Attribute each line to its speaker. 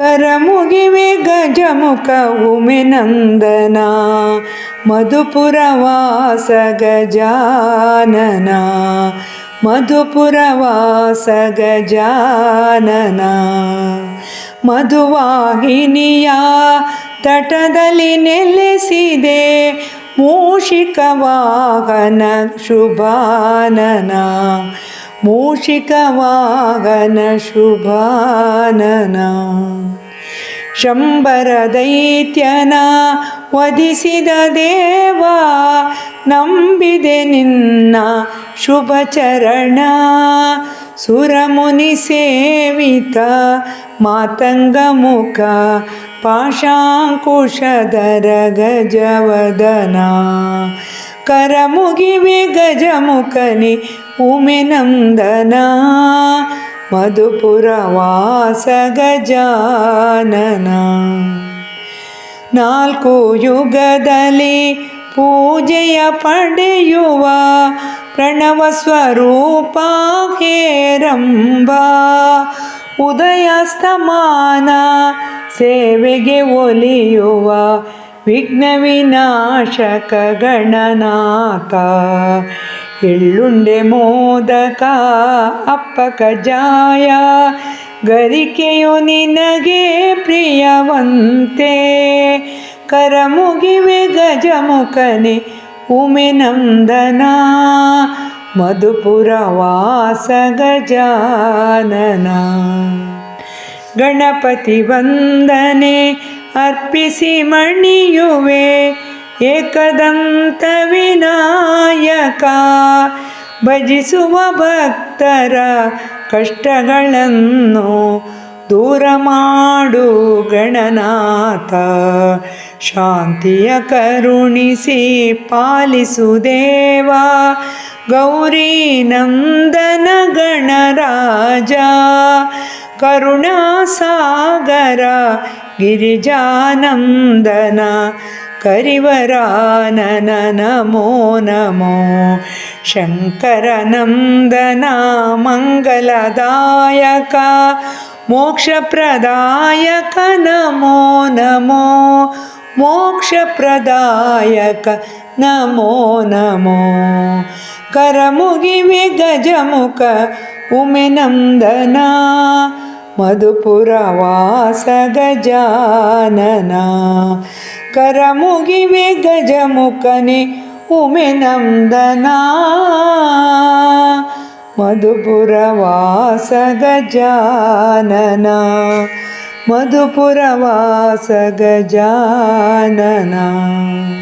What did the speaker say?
Speaker 1: ಕರಮುಗಿವೆ ಗಜಮುಖ ಉಮೆನಂದನ ಮಧುಪುರವಾಸ ಗಜಾನನ ಮಧುಪುರವಾಸ ಗಜಾನನ. ಮಧುವಾಹಿನಿಯ ತಟದಲ್ಲಿ ನೆಲೆಸಿದೆ ಮೂಷಿಕ ವಾಹನ ಶುಭಾನನ. ವಾಹನ ಶುಭಾನನ. ಶಂಬರ ದೈತ್ಯನ ವಧಿಸಿದ ದೇವ ನಂಬಿದೆ ನಿನ್ನ ಶುಭ ಚರಣ. ಸುರಮುನಿ ಸೇವಿತ ಮಾತಂಗ ಮುಖ ಪಾಶಾಂಕುಶದರ ಗಜವದನ ಕರಮುಗಿವೆ ಗಜಮುಖನಿ ಉಮೆನಂದನ ಮಧುಪುರ ಮಧುಪುರವಾಸ ಗಜಾನನ. ನಾಲ್ಕು ಯುಗದಲ್ಲಿ ಪೂಜೆಯ ಪಡೆಯುವ ಪ್ರಣವ ಸ್ವರೂಪ ಹೇರಂಬ ಉದಯಸ್ತಮಾನ ಸೇವೆಗೆ ಒಲಿಯುವ ವಿಘ್ನ ವಿನಾಶಕ ಗಣನಾಥ ಎಳ್ಳುಂಡೆ ಮೋದಕ ಅಪ್ಪ ಕಜಾಯ ಗರಿಕೆಯು ನಿನಗೆ ಪ್ರಿಯವಂತೆ. ಕರ ಕರಮುಗಿವೆ ಗಜಮುಖನೆ ಉಮೆನಂದನ ಮಧುಪುರ ವಾಸ ಗಜಾನನ. ಗಣಪತಿ ವಂದನೆ ಅರ್ಪಿಸಿ ಮಣಿಯುವೆ ಏಕದಂತ ವಿನಾಯಕ. ಭಜಿಸುವ ಭಕ್ತರ ಕಷ್ಟಗಳನ್ನು ದೂರ ಮಾಡು ಗಣನಾಥ. ಶಾಂತಿಯ ಕರುಣಿಸಿ ಪಾಲಿಸು ದೇವ. ಗೌರಿ ನಂದನ ಗಣರಾಜ. ಕರುಣಾಸಾಗರ गिरिजानन्दन करिवरानन नमो नमो। शङ्करनन्दन मङ्गलदायक मोक्षप्रदायक नमो नमो। मोक्षप्रदायक नमो नमो। करमुगि गजमुख उमे मधुपुरवासगजानना। करमुगिवे कर्मुगी मे मधुपुरवासगजानना। मधुपुरवासगजानना।